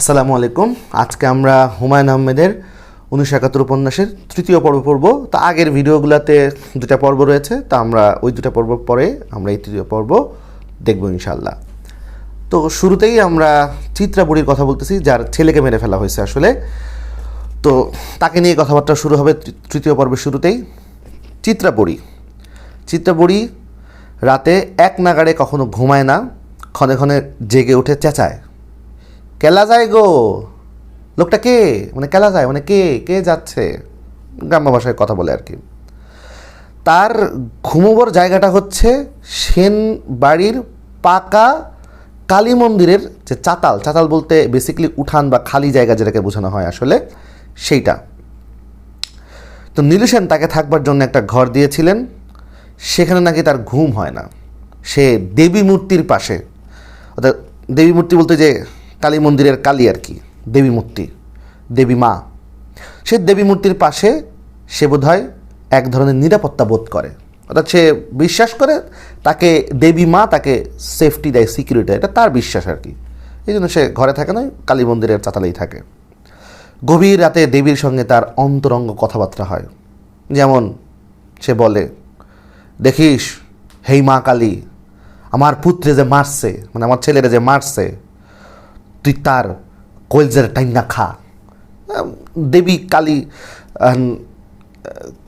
আসসালামু আলাইকুম। আজকে আমরা হুমায়ুন আহমেদের উনিশশো একাত্তর উপন্যাসের তৃতীয় পর্ব পড়ব। তা আগের ভিডিওগুলোতে দুটা পর্ব রয়েছে, তা আমরা ওই দুটা পর্ব পরে আমরা এই তৃতীয় পর্ব দেখব ইনশাল্লাহ তো শুরুতেই আমরা চিত্রাবুড়ির কথা বলতেছি, যার ছেলেকে মেরে ফেলা হয়েছে আসলে। তো তাকে নিয়ে কথাবার্তা শুরু হবে তৃতীয় পর্বের শুরুতেই। চিত্রাবুড়ি চিত্রাবুড়ি রাতে এক নাগাড়ে কখনো ঘুমায় না, ক্ষণে ক্ষণে জেগে উঠে চেঁচায়। কেলা যায় গো? লোকটা কে? মানে কেলা যায়? মানে কে? কে যাচ্ছে? গ্রাম্য ভাষায় কথা বলে আর কি। তার ঘুমোবার জায়গাটা হচ্ছে সেন বাড়ির পাকা কালী মন্দিরের যে চাতাল। চাতাল বলতে বেসিক্যালি উঠান বা খালি জায়গা যেটাকে বোঝানো হয় আসলে, সেইটা। তো নীলু সেন তাকে থাকবার জন্য একটা ঘর দিয়েছিলেন। সেখানে নাকি তার ঘুম হয় না। সে দেবী মূর্তির পাশে। অর্থাৎ দেবী মূর্তি বলতে যে কালী মন্দিরের কালী আর কি, দেবী মূর্তি, দেবী মা। সে দেবী মূর্তির পাশে সে বোধহয় এক ধরনের নিরাপত্তা বোধ করে। অর্থাৎ সে বিশ্বাস করে তাকে দেবী মা তাকে সেফটি দেয় সিকিউরিটি এটা তার বিশ্বাস আর কি। এই জন্য সে ঘরে থাকে না, কালী মন্দিরের চাতালেই থাকে। গভীর রাতে দেবীর সঙ্গে তার অন্তরঙ্গ কথাবার্তা হয়। যেমন সে বলে, দেখিস, হেই মা কালী, আমার পুত্রে যে মারছে মানে আমার ছেলেরা যে মারছে তুই তার কলজের টাইনা খা। দেবী কালী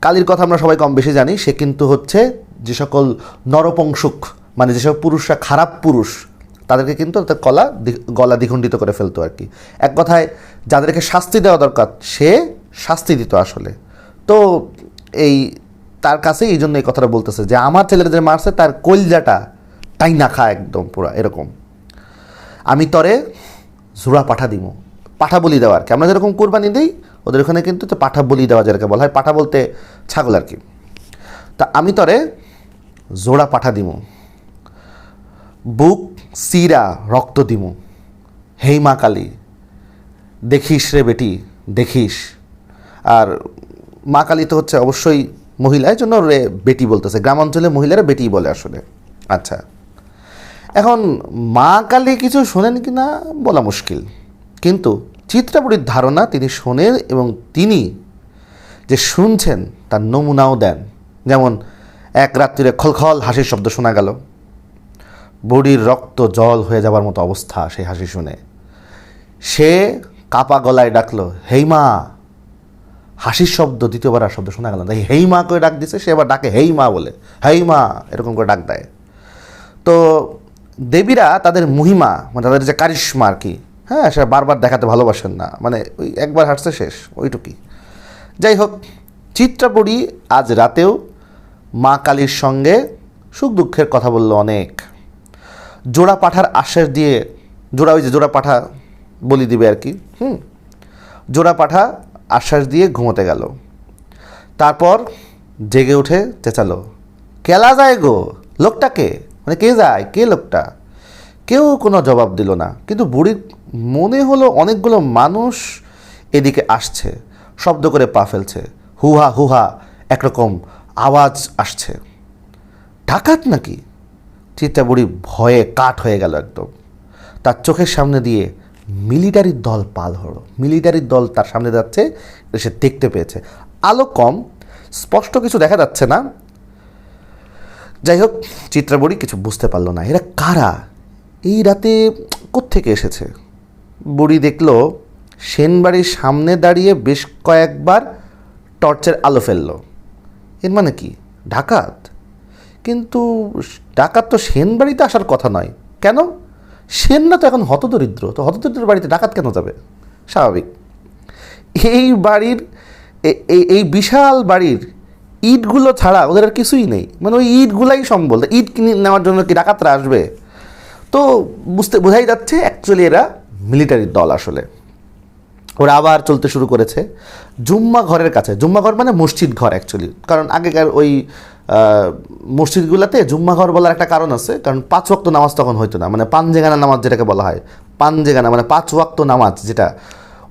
কালীর কথা আমরা সবাই কম বেশি জানি, সে কিন্তু হচ্ছে যে সকল নরপংসুক মানে যেসব পুরুষরা খারাপ পুরুষ, তাদেরকে কিন্তু তাদের কলা গলা দ্বিখণ্ডিত করে ফেলতো আর কি। এক কথায়, যাদেরকে শাস্তি দেওয়া দরকার, সে শাস্তি দিত আসলে। তো এই, তার কাছে এই জন্য এই কথাটা বলতেছে যে, আমার ছেলেরা যে মারছে, তার কলজাটা টাই না খা একদম পুরা, এরকম। আমি তরে জোড়া পাঠা দিব পাঠা বলি দেওয়া আর কি। আমরা যেরকম কোরবানি দিই, ওদের ওখানে কিন্তু পাঠা বলি দেওয়া যেটাকে বলা হয়, পাঠা বলতে ছাগল আর কি। তা আমি তরে জোড়া পাঠা দিব বুক সিরা রক্ত দিব হেই মা কালী, দেখিস রে বেটি, দেখিস। আর মা কালী তো হচ্ছে অবশ্যই মহিলা এই জন্য রে বেটি বলতেছে। গ্রামাঞ্চলে মহিলারা বেটি বলে আসলে। আচ্ছা। এখন মা কালী কিছু শোনেন কি না বলা মুশকিল। কিন্তু চিত্রাবুড়ির ধারণা তিনি শোনেন এবং তিনি যে শুনছেন তার নমুনাও দেন। যেমন এক রাত্রিরে খলখল হাসির শব্দ শোনা গেল। বুড়ির রক্ত জল হয়ে যাবার মতো অবস্থা সেই হাসি শুনে। সে কাপা গলায় ডাকলো হেইমা হাসির শব্দ দ্বিতীয়বার আর শব্দ শোনা গেল না। তাই হেই মা করে ডাক দিছে, সে আবার ডাকে হেই মা বলে। হেই মা এরকম করে ডাক দেয়। তো দেবীরা তাদের মহিমা মানে তাদের যে কারিশ্মা আর কি হ্যাঁ সে বারবার দেখাতে ভালোবাসেন না। মানে ওই একবার হাঁটছে শেষ, ওইটুকুই। যাই হোক চিত্রাপুরী আজ রাতেও মা কালীর সঙ্গে সুখ দুঃখের কথা বলল অনেক। জোড়া পাঠার আশ্বাস দিয়ে, জোড়া ওই যে জোড়া পাঠা বলি দিবে আর কি, হুম, জোড়া পাঠা আশ্বাস দিয়ে ঘুমোতে গেল। তারপর জেগে উঠে চেঁচালো, কেলা যায় গো, লোকটাকে? মানে কে যায়? কে লোকটা? কেউ কোনো জবাব দিল না। কিন্তু বুড়ির মনে হলো অনেকগুলো মানুষ এদিকে আসছে, শব্দ করে পা ফেলছে। হুহা হুহা, একরকম আওয়াজ আসছে। ডাকাত নাকি? চিত্তা বুড়ি ভয়ে কাঠ হয়ে গেল একদম। তার চোখের সামনে দিয়ে মিলিটারির দল পাল হলো। মিলিটারির দল তার সামনে যাচ্ছে, সে দেখতে পেয়েছে। আলো কম, স্পষ্ট কিছু দেখা যাচ্ছে না। যাই হোক চিত্রাবড়ি কিছু বুঝতে পারল না। এরা কারা? এই রাতে কোত্থেকে এসেছে? বুড়ি দেখল, সেনবাড়ির সামনে দাঁড়িয়ে বেশ কয়েকবার টর্চের আলো ফেলল। এর মানে কি? ডাকাত? কিন্তু ডাকাত তো সেন বাড়িতে আসার কথা নয়। কেন? সেন না তো এখন হতদরিদ্র। তো হতদরিদ্রের বাড়িতে ডাকাত কেন যাবে? স্বাভাবিক। এই বাড়ির এই বিশাল বাড়ির ইটগুলো ছাড়া ওদের আর কিছুই নেই। মানে ওই ইটগুলাই সম্বল। ইট কিনে নেওয়ার জন্য কি ডাকাতরা আসবে? তো বুঝতে, বোঝাই যাচ্ছে অ্যাকচুয়ালি এরা মিলিটারির দল আসলে। ওরা আবার চলতে শুরু করেছে জুম্মা ঘরের কাছে। জুম্মা ঘর মানে মসজিদ ঘর অ্যাকচুয়ালি কারণ আগেকার ওই মসজিদগুলোতে জুম্মা ঘর বলার একটা কারণ আছে। কারণ পাঁচ ওয়াক্ত নামাজ তখন হইতো না। মানে পাঞ্জেগানা নামাজ যেটাকে বলা হয়। পাঞ্জেগানা মানে পাঁচ ওয়াক্ত নামাজ যেটা,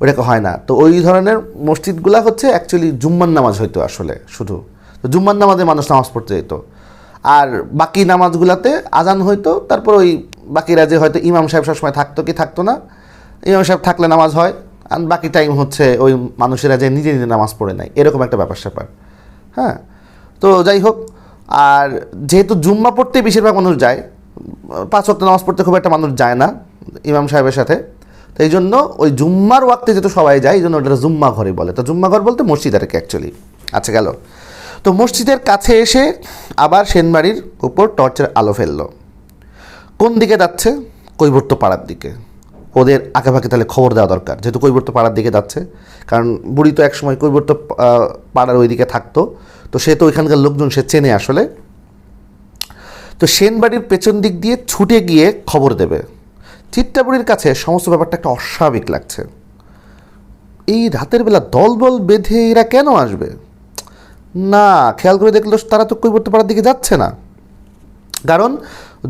ওটাকে হয় না। তো ওই ধরনের মসজিদগুলা হচ্ছে অ্যাকচুয়ালি জুম্মার নামাজ হইতো আসলে শুধু। তো জুম্মার নামাজে মানুষ নামাজ পড়তে যেত। আর বাকি নামাজগুলাতে আজান হইতো, তারপর ওই বাকিরা যে হয়তো ইমাম সাহেব সবসময় থাকতো কি থাকতো না, ইমাম সাহেব থাকলে নামাজ হয় আর বাকি টাইম হচ্ছে ওই মানুষেরা যে নিজে নিজে নামাজ পড়ে নেয় এরকম একটা ব্যাপার স্যাপার। হ্যাঁ? তো যাই হোক, আর যেহেতু জুম্মা পড়তে বেশিরভাগ মানুষ যায়, পাঁচ ওয়াক্ত নামাজ পড়তে খুব একটা মানুষ যায় না ইমাম সাহেবের সাথে, তো এই জন্য ওই জুম্মার ওয়াক্তে যেহেতু সবাই যায়, এই জন্য ওটা জুম্মা ঘরে বলে। তো জুম্মা ঘর বলতে মসজিদ আর কি অ্যাকচুয়ালি আচ্ছা গেল। তো মসজিদের কাছে এসে আবার সেনবাড়ির উপর টর্চের আলো ফেলল। কোন দিকে যাচ্ছে? কৈবর্ত পাড়ার দিকে। ওদের আঁকেবাঁকে তাহলে খবর দেওয়া দরকার, যেহেতু কৈবর্ত পাড়ার দিকে যাচ্ছে। কারণ বুড়ি তো একসময় কৈবর্ত পাড়ার ওইদিকে থাকতো। তো সে তো ওইখানকার লোকজন, সে চেনে আসলে। তো সেনবাড়ির পেছন দিক দিয়ে ছুটে গিয়ে খবর দেবে। চিত্তাপুরীর কাছে সমস্ত ব্যাপারটা একটা অস্বাভাবিক লাগছে। এই রাতের বেলা দলবল বেঁধে এরা কেন আসবে? না, খেয়াল করে দেখল তারা তো কৈবর্ত পাড়ার দিকে যাচ্ছে না। কারণ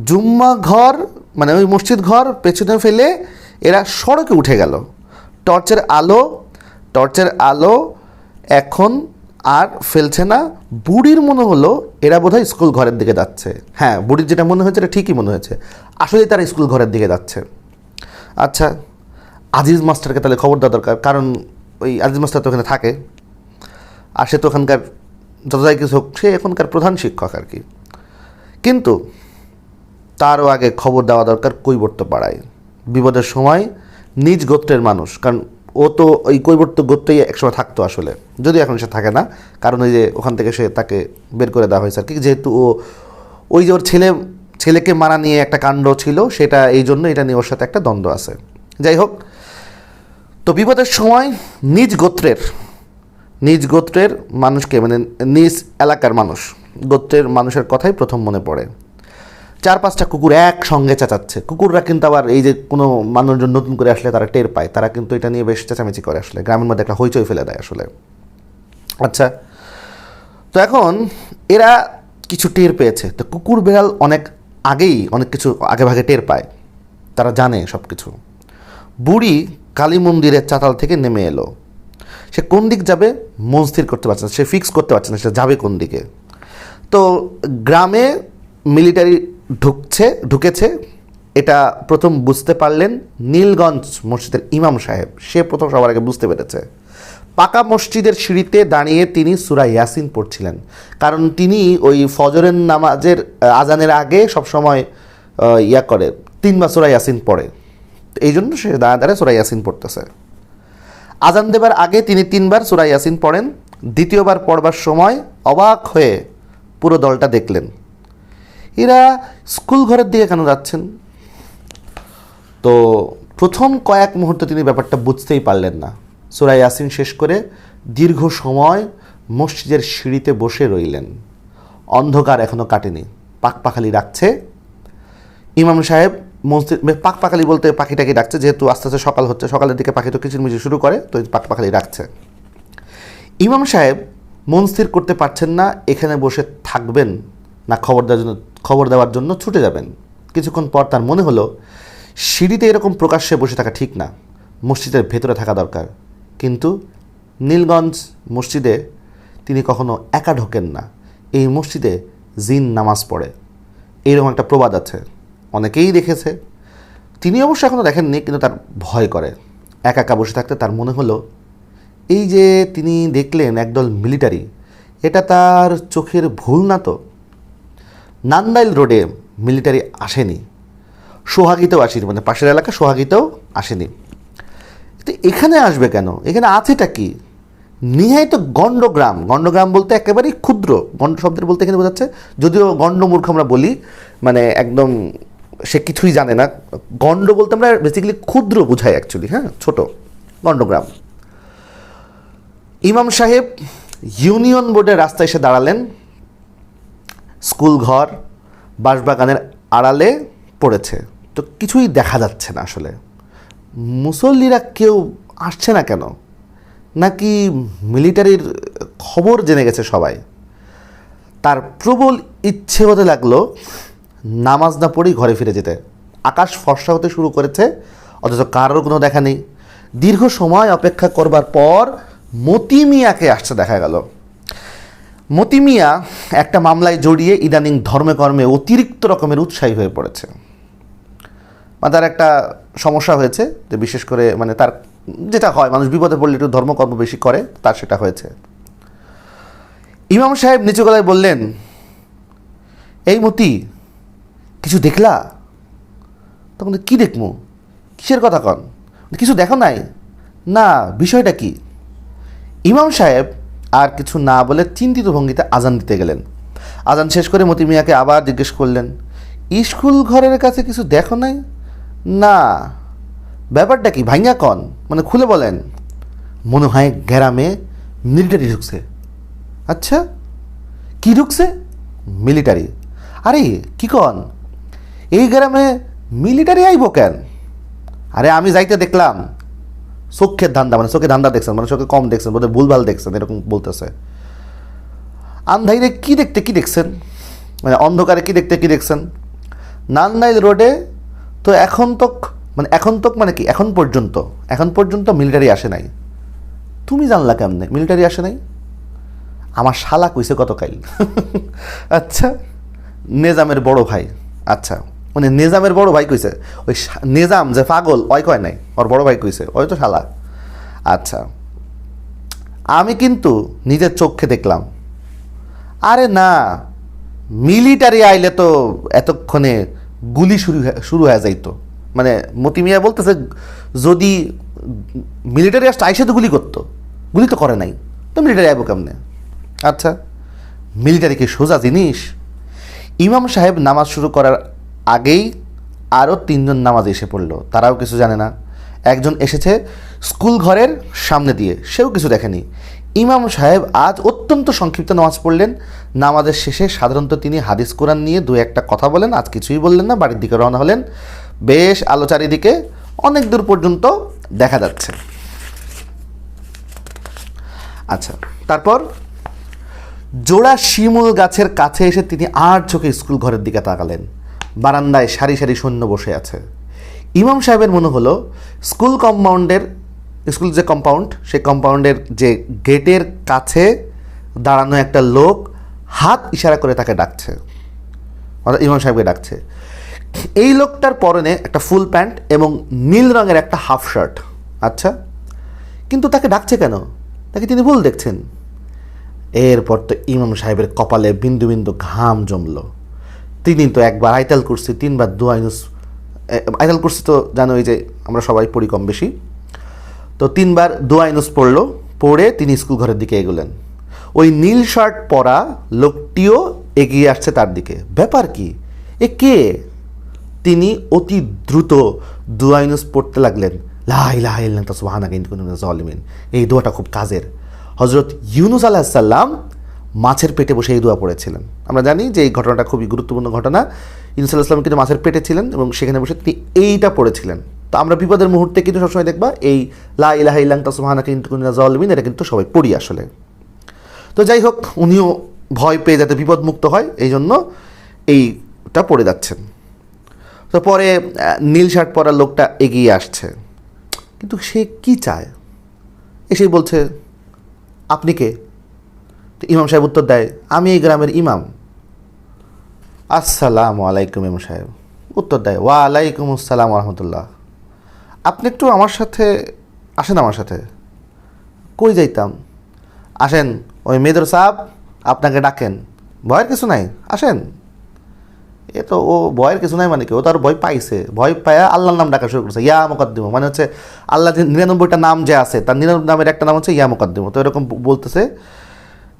জুম্মা ঘর মানে ওই মসজিদ ঘর পেছনে ফেলে এরা সড়কে উঠে গেল। টর্চের আলো টর্চের আলো এখন আর ফেলছে না। বুড়ির মনে হলো এরা বোধহয় স্কুল ঘরের দিকে যাচ্ছে। হ্যাঁ বুড়ির যেটা মনে হয়েছে এটা ঠিকই মনে হয়েছে। আসলে তারা স্কুল ঘরের দিকে যাচ্ছে। আচ্ছা আজিজ মাস্টারকে তাহলে খবর দেওয়া দরকার। কারণ ওই আজিজ মাস্টার তো ওখানে থাকে। আর সে তো ওখানকার যত যাই কিছু হোক, সে এখনকার প্রধান শিক্ষক আর কি। কিন্তু তারও আগে খবর দেওয়া দরকার কৈবর্ত পাড়ায়। বিপদের সময় নিজ গোত্রের মানুষ, কারণ ও তো ওই কৈবর্ত গোত্রেই একসময় থাকতো আসলে। যদি এখন সে থাকে না, কারণ ওই যে ওখান থেকে সে তাকে বের করে দেওয়া হয়েছে আর কি। যেহেতু ও, ওই যে ওর ছেলে, ছেলেকে মারা নিয়ে একটা কাণ্ড ছিল, সেটা, এই জন্য এটা নিয়ে ওর সাথে একটা দ্বন্দ্ব আছে। যাই হোক, তো বিপদের সময় নিজ গোত্রের নিজ গোত্রের মানুষকে মানে নিজ এলাকার মানুষ, গোত্রের মানুষের কথাই প্রথম মনে পড়ে। চার পাঁচটা কুকুর একসঙ্গে চেঁচাচ্ছে। কুকুররা কিন্তু আবার এই যে কোনো মানুষজন নতুন করে আসলে তারা টের পায়। তারা কিন্তু এটা নিয়ে বেশ চেঁচামেচি করে আসলে। গ্রামের মধ্যে একটা হইচই ফেলে দেয় আসলে। আচ্ছা তো এখন এরা কিছু টের পেয়েছে। তো কুকুর বেড়াল অনেক আগেই অনেক কিছু আগে ভাগে টের পায়। তারা জানে সব কিছু বুড়ি কালী মন্দিরের চাতাল থেকে নেমে এলো। সে কোন দিক যাবে? মন স্থির করতে পারছে না। সে ফিক্স করতে পারছে না, সে যাবে কোন দিকে? তো গ্রামে মিলিটারি ঢুকছে, ঢুকেছে। এটা প্রথম বুঝতে পারলেন নীলগঞ্জ মসজিদের ইমাম সাহেব। সে প্রথম সবার আগে বুঝতে পেরেছে। পাকা মসজিদের সিঁড়িতে দাঁড়িয়ে তিনি সুরা ইয়াসিন পড়ছিলেন। কারণ তিনি ওই ফজরের নামাজের আজানের আগে সবসময় ইয়া করে, তিনবার সুরা ইয়াসিন পড়ে। এই জন্য সে দাঁড়া দাঁড়ায় সুরা ইয়াসিন পড়তেছে। আজান দেবার আগে তিনি তিনবার সুরা ইয়াসিন পড়েন, দ্বিতীয়বার পড়বার সময় অবাক হয়ে পুরো দলটা দেখলেন। এরা স্কুল ঘরের দিকে কেন যাচ্ছেন? তো প্রথম কয়েক মুহূর্তে তিনি ব্যাপারটা বুঝতেই পারলেন না। সুরা ইয়াসিন শেষ করে দীর্ঘ সময় মসজিদের সিঁড়িতে বসে রইলেন। অন্ধকার এখনও কাটেনি পাকপাখালি রাখছে। ইমাম সাহেব মসজিদ পাক পাখালি বলতে পাখিটাকে ডাকছে, যেহেতু আস্তে আস্তে সকাল হচ্ছে, সকালের দিকে পাখি তো কিচিরমিচির শুরু করে, তো পাক পাখালি ডাকছে। ইমাম সাহেব মন স্থির করতে পারছেন না, এখানে বসে থাকবেন না, খবর দেওয়ার জন্য, খবর দেওয়ার জন্য ছুটে যাবেন। কিছুক্ষণ পর তার মনে হলো, সিঁড়িতে এরকম প্রকাশ্যে বসে থাকা ঠিক না, মসজিদের ভেতরে থাকা দরকার। কিন্তু নীলগঞ্জ মসজিদে তিনি কখনো একা ঢোকেন না, এই মসজিদে জিন নামাজ পড়ে। এইরকম একটা প্রবাদ আছে। অনেকেই দেখেছে। তিনি অবশ্য এখনও দেখেননি, কিন্তু তার ভয় করে। একা একা বসে থাকতে তার মনে হলো, এই যে তিনি দেখলেন একদল মিলিটারি, এটা তার চোখের ভুল না তো? নান্দাইল রোডে মিলিটারি আসেনি। সোহাগিতেও আসেনি মানে পাশের এলাকা সোহাগিতেও আসেনি। তো এখানে আসবে কেন? এখানে আছেটা কি? নিহাই তো গণ্ডগ্রাম। গণ্ডগ্রাম বলতে একেবারেই ক্ষুদ্র। গণ্ড শব্দের বলতে এখানে বোঝাচ্ছে, যদিও গণ্ডমূর্খ আমরা বলি মানে একদম সে কিছুই জানে না। গণ্ড বলতে আমরা বেসিক্যালি ক্ষুদ্র বোঝাই অ্যাকচুয়ালি হ্যাঁ? ছোট গণ্ডগ্রাম ইমাম সাহেব ইউনিয়ন বোর্ডের রাস্তায় এসে দাঁড়ালেন। স্কুল ঘর, বাঁশবাগানের আড়ালে পড়েছে। তো কিছুই দেখা যাচ্ছে না আসলে। মুসল্লিরা কেউ আসছে না কেন? নাকি মিলিটারির খবর জেনে গেছে সবাই? তার প্রবল ইচ্ছে হতে লাগল নামাজ না পড়েই ঘরে ফিরে যেতে। আকাশ ফর্সা হতে শুরু করেছে, অথচ কারোর কোনো দেখা নেই। দীর্ঘ সময় অপেক্ষা করবার পর মতি মিয়াকে আসতে দেখা গেল। মতি মিয়া একটা মামলায় জড়িয়ে ইদানিং ধর্মে কর্মে অতিরিক্ত রকমের উৎসাহী হয়ে পড়েছে। বা তার একটা সমস্যা হয়েছে যে বিশেষ করে মানে তার যেটা হয়, মানুষ বিপদে পড়লে একটু ধর্মকর্ম বেশি করে, তার সেটা হয়েছে। ইমাম সাহেব নিচু গলায় বললেন, এই মতি কিছু দেখলা? তখন কি দেখমু? কিসের কথা কন? কিছু দেখো নাই? না, বিষয়টা কি? ইমাম সাহেব আর কিছু না বলে চিন্তিত ভঙ্গিতে আজান দিতে গেলেন। আজান শেষ করে মতি মিয়াকে আবার জিজ্ঞেস করলেন, স্কুল ঘরের কাছে কিছু দেখো নাই? না। ব্যাপারটা কি ভাইঙ্গা কন? মানে খুলে বলেন। মনে হয় গ্রামে মিলিটারি ঢুকছে। আচ্ছা কি ঢুকছে? মিলিটারি। আরে, কি কন? এই গ্রামে মিলিটারি আইব কেন? আরে আমি যাইতে দেখলাম, চোখের ধান্দা মানে চোখে ধান্দা দেখছেন মানে চোখে কম দেখছেন, বোধহয় ভুলভাল দেখছেন, এরকম বলতেছে। আন্ধাইরে কি দেখতে কি দেখছেন? মানে অন্ধকারে কি দেখতে কি দেখছেন? নান্দাইল রোডে তো এখন তক মানে এখন তক মানে কি? এখন পর্যন্ত এখন পর্যন্ত মিলিটারি আসে নাই। তুমি জানলা কেমনে? মিলিটারি আসে নাই? আমার শালা কইছে গতকাল। আচ্ছা নেজামের বড় ভাই আচ্ছা। মানে নিজামের বড় ভাই কইছে, ওই নেজাম যে পাগল, ওই কয় নাই, ওর বড় ভাই কইছে, ওই তো শালা। আচ্ছা আমি কিন্তু নিজের চোখে দেখলাম। আরে না, মিলিটারি আইলে তো এতক্ষণে গুলি শুরু শুরু হয়ে যাইতো। মানে মতি মিয়া বলতেছে, যদি মিলিটারি আসতে আইসে তো গুলি করতো, গুলি তো করে নাই, তো মিলিটারি আইব কেমনে? আচ্ছা মিলিটারি কি সোজা জিনিস, ইমাম সাহেব নামাজ শুরু করার আগেই আরও তিনজন নামাজ এসে পড়ল। তারাও কিছু জানে না। একজন এসেছে স্কুল ঘরের সামনে দিয়ে। সেও কিছু দেখেনি। ইমাম সাহেব আজ অত্যন্ত সংক্ষিপ্ত নামাজ পড়লেন। নামাজের শেষে সাধারণত তিনি হাদিস কোরআন নিয়ে দু একটা কথা বলেন, আজ কিছুই বললেন না, বাড়ির দিকে রওনা হলেন। বেশ আলো চারিদিকে অনেক দূর পর্যন্ত দেখা যাচ্ছে। আচ্ছা তারপর জোড়া শিমুল গাছের কাছে এসে তিনি আর চোখে স্কুল ঘরের দিকে তাকালেন। বারান্দায় সারি সারি সৈন্য বসে আছে। ইমাম সাহেবের মনে হলো, স্কুল কম্পাউন্ডের, স্কুল যে কম্পাউন্ড, সেই কম্পাউন্ডের যে গেটের কাছে দাঁড়ানো একটা লোক হাত ইশারা করে তাকে ডাকছে। অর্থাৎ ইমাম সাহেবকে ডাকছে। এই লোকটার পরনে একটা ফুল প্যান্ট এবং নীল রঙের একটা হাফ শার্ট। আচ্ছা কিন্তু তাকে ডাকছে কেন? তাকে তিনি ভুল দেখছেন। এরপর তো ইমাম সাহেবের কপালে বিন্দু বিন্দু ঘাম জমলো। তিনি তো একবার আইতাল করছি তিনবার দু আইনুস আইতাল করছি তো জানোই যে আমরা সবাই পড়ি কম বেশি। তো তিনবার দু আইনুস পড়ল, পড়ে তিনি স্কুল ঘরের দিকে এগোলেন। ওই নীল শার্ট পরা লোকটিও এগিয়ে আসছে তার দিকে। ব্যাপার কি? এ কে? তিনি অতি দ্রুত দু দুয়াইনুস পড়তে লাগলেন। লাই সুহানা কিন্তু এই দোয়াটা খুব কাজের। হজরত ইউনুস আলাহিসাল্লাম মাছের পেটে বসে এই দোয়া পড়েছিলেন। আমরা জানি যে এই ঘটনাটা খুবই গুরুত্বপূর্ণ ঘটনা। ইউনুস ইসলাম কিন্তু মাছের পেটে ছিলেন এবং সেখানে বসে তিনি এইটা পড়েছিলেন। তো আমরা বিপদের মুহূর্তে কিন্তু সবসময় দেখবা এই লা ইলাহা ইল্লাং সুহানা কিন্তু জলিমিন এটা কিন্তু সবাই পড়ি আসলে। তো যাই হোক, উনিও ভয় পেয়ে যাতে বিপদমুক্ত হয়, এই জন্য এইটা পড়ে যাচ্ছেন। তো পরে নীল শার্ট পরা লোকটা এগিয়ে আসছে। কিন্তু সে কি চায়? এসেই বলছে, আপনি কে? তো ইমাম সাহেব উত্তর দেয়, আমি এই গ্রামের ইমাম। আসসালামু আলাইকুম ইমাম সাহেব। উত্তর দেয় ওয়া আলাইকুম আসসালাম রহমতুল্লাহ আপনি একটু আমার সাথে আসেন আমার সাথে। কই যাইতাম? আসেন, ওই মেদর সাহেব আপনাকে ডাকেন। ভয়ের কিছু নাই, আসেন। এ তো ও ভয়ের কিছু নাই মানে কি? ও তো আর ভয় পাইছে। ভয় পায়া আল্লাহর নাম ডাকা শুরু করছে, ইয়া মোকদ্দিম। মানে হচ্ছে আল্লাহ নিরানব্বইটা নাম যে আছে, তার নিরানব্বই নামের একটা নাম হচ্ছে ইয়া মোকদ্দিম। তো এরকম বলতেছে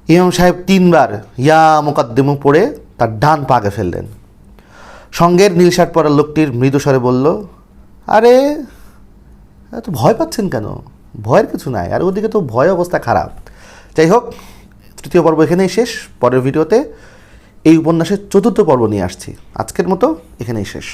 ইমাম সাহেব তিনবার ইয়া মোকদ্দিম পড়ে তার ডান পাকে ফেললেন। সঙ্গের নীল শার্ট পরা লোকটির মৃদু স্বরে বলল, আরে, এত ভয় পাচ্ছেন কেন? ভয়ের কিছু নাই। আর ওদিকে তো ভয় অবস্থা খারাপ। যাই হোক, তৃতীয় পর্ব এখানেই শেষ। পরের ভিডিওতে এই উপন্যাসের চতুর্থ পর্ব নিয়ে আসছি। আজকের মতো এখানেই শেষ।